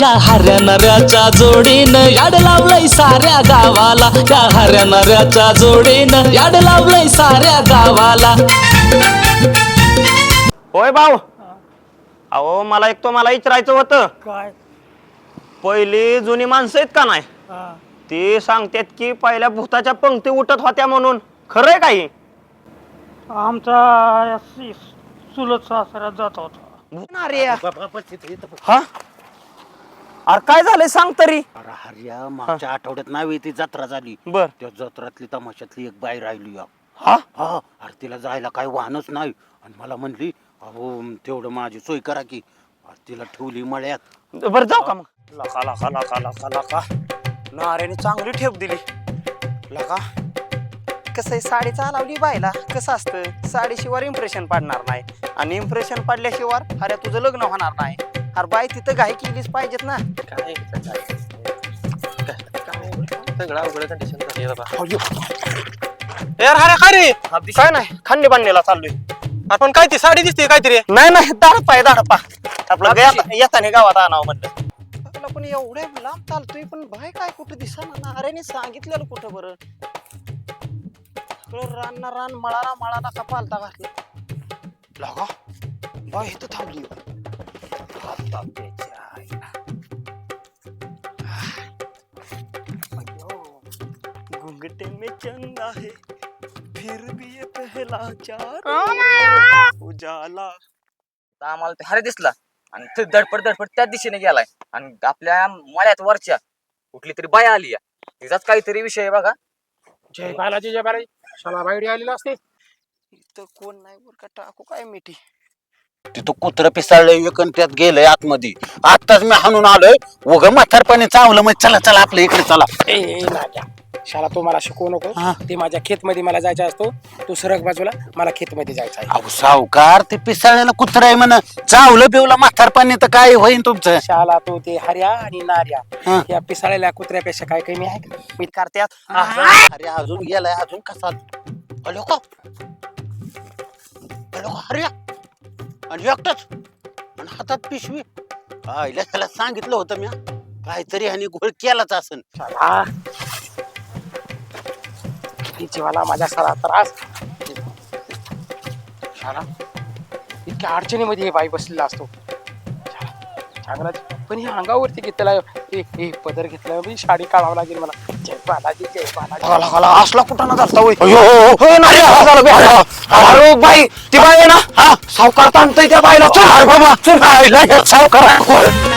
या हऱ्या नऱ्याच्या जोडीनं याड लावलंय साऱ्या गावाला. या हऱ्या नऱ्याच्या जोडीनं याड लावलंय साऱ्या गावाला. होय भाऊ. अहो मला एक तो मला विचारायचं होतं. काय? पहिली जुनी माणसं आहेत का नाही? हा. ती सांगतात की पहिल्या भूताच्या पंक्ती उठत होत्या म्हणून. खरंय काही आमचा सी- चुलत सासरा जात होता. अरे हा? अरे काय झालंय सांग तरी. अरे हर्या मागच्या आठवड्यात नावे ती जत्रा झाली. बर. त्या जत्रातली तमाशातली एक बाई राहिली या. हा? हा अरे तिला जायला काही वाहनच नाही. आणि मला म्हणली अहो तेवढं माझी सोय करा की. अरे तिला ठेवली मळ्यात. बर जाऊ का मग? लका लका लका लका लका. नाऱ्याने चांगली ठेप दिली. लका. कसं आहे साडी चालवली बायला. कसं असतं साडीशिवाय इम्प्रेशन पडणार नाही. आणि इम्प्रेशन पडल्याशिवाय अरे तुझं लग्न होणार नाही. अरे बाय तिथं घाई केलीच पाहिजेत ना. यार अरे काय रे? काय नाही खांडे बांधलेला चाललोय. आपण काय ती साडी दिसते काहीतरी नाही नाही दाडपा आहे दाडपा. आपलं गया- येताना गावात आणावं म्हणलं. आपला पण एवढ्या लांब चालतोय पण बाय काय कुठं दिसना ना. अरे सांगितलेलं कुठं बरं? सगळं रान ना रान मळाला मळाला का पालता घातला लागा. बाय इथं थांबली आता त्याच्या आईला. में चंदा है फिर भी ये पहला चार उजाला. तर आम्हाला ते हरे दिसला. आणि ते धडपड धडपड त्या दिशेने गेलाय. आणि आपल्या मळ्यात वरच्या कुठली तरी बाया आली तिचाच काहीतरी विषय आहे बघा. जय बालाजी जय बालाजी. शाला बाईडी आलेला असते? इथं कोण नाही बर का टाकू काय मिठी? तिथं कुत्र पिसाळलंय एक आणि त्यात गेलंय आतमध्ये. आताच मी हाणून आलोय उग म्हातारपणे चावलं मग चला चला आपल्या इकडे चला. ए ए, नाग्या. शाला तू मला शिकवू नको. हा. ते माझ्या खेत मध्ये मला जायचा असतो. तू सरक बाजूला मला खेत मध्ये जायचं आहे. अहो सावकार ते पिसाळलेलं कुत्र आहे म्हण. चावलं बिवलं म्हातारपणे तर काय होईन तुमचं? शाला तू ते हर्या आणि नार्या. हा. या पिसाळलेल्या कुत्र्यापेक्षा काय कमी आहे? का? मी करत्यात. अरे अजून गेलाय अजून कसा? हॅलो का हॅलो का अरे आणि एकटाच. आणि हातात पिशवी. आईला त्याला सांगितलं होतं मी काहीतरी आणि घोळ केलाच असन. शाला. किती जीवाला माझ्या सारा त्रास. शाला इतक्या अडचणीमध्ये हे बाई बसलेला असतो. चांगलाच पण हे अंगावरती घेतलेला हे हे पदर घेतला मी साडी काढावं लागेल मला. जय बालाजी जय बालाजी. असला कुठं ना जाता होय. अरे बाई ती बाई आहे ना? हा. सावकार ताणतोय त्या बाईला. चल अरे बाबा. चल. सावकार.